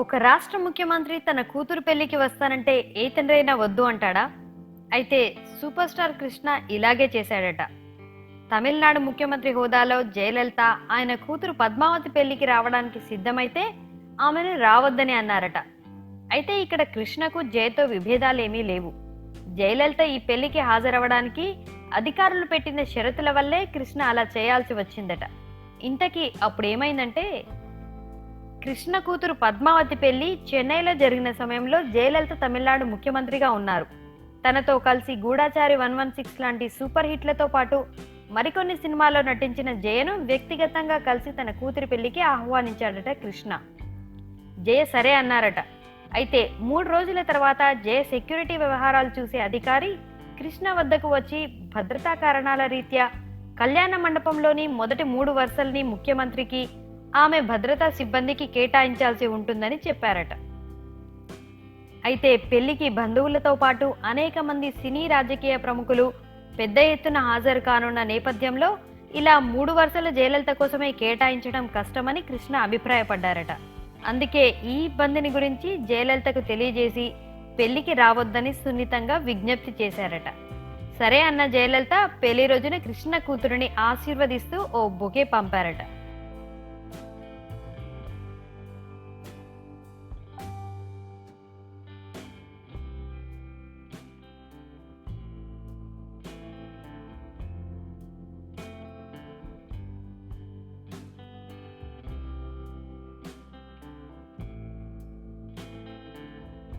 ఒక రాష్ట్ర ముఖ్యమంత్రి తన కూతురు పెళ్ళికి వస్తానంటే ఏ తండ్రైనా వద్దు అంటాడా? అయితే సూపర్ స్టార్ కృష్ణ ఇలాగే చేశాడట. తమిళనాడు ముఖ్యమంత్రి హోదాలో జయలలిత ఆయన కూతురు పద్మావతి పెళ్ళికి రావడానికి సిద్ధమైతే ఆమెను రావద్దని అన్నారట. అయితే ఇక్కడ కృష్ణకు జయతో విభేదాలేమీ లేవు. జయలలిత ఈ పెళ్ళికి హాజరవడానికి అధికారులు పెట్టిన షరతుల వల్లే కృష్ణ అలా చేయాల్సి వచ్చిందట. ఇంతకీ అప్పుడు ఏమైందంటే కృష్ణ కూతురు పద్మావతి పెళ్ళి చెన్నైలో జరిగిన సమయంలో జయలలిత తమిళనాడు ముఖ్యమంత్రిగా ఉన్నారు. తనతో కలిసి గూఢాచారి వన్ వన్ సిక్స్ లాంటి సూపర్ హిట్లతో పాటు మరికొన్ని సినిమాల్లో నటించిన జయను వ్యక్తిగతంగా కలిసి తన కూతురి పెళ్ళికి ఆహ్వానించాడట కృష్ణ. జయ సరే అన్నారట. అయితే మూడు రోజుల తర్వాత జయ సెక్యూరిటీ వ్యవహారాలు చూసే అధికారి కృష్ణ వద్దకు వచ్చి భద్రతా కారణాల రీత్యా కళ్యాణ మండపంలోని మొదటి మూడు వరుసల్ని ముఖ్యమంత్రికి ఆమె భద్రతా సిబ్బందికి కేటాయించాల్సి ఉంటుందని చెప్పారట. అయితే పెళ్ళికి బంధువులతో పాటు అనేక మంది సినీ రాజకీయ ప్రముఖులు పెద్ద ఎత్తున హాజరు కానున్న నేపథ్యంలో ఇలా మూడు వరుసల జయలలిత కోసమే కేటాయించడం కష్టమని కృష్ణ అభిప్రాయపడ్డారట. అందుకే ఈ ఇబ్బందిని గురించి జయలలితకు తెలియజేసి పెళ్ళికి రావద్దని సున్నితంగా విజ్ఞప్తి చేశారట. సరే అన్న జయలలిత పెళ్ళి రోజున కృష్ణ కూతురుని ఆశీర్వదిస్తూ ఓ బొకే పంపారట.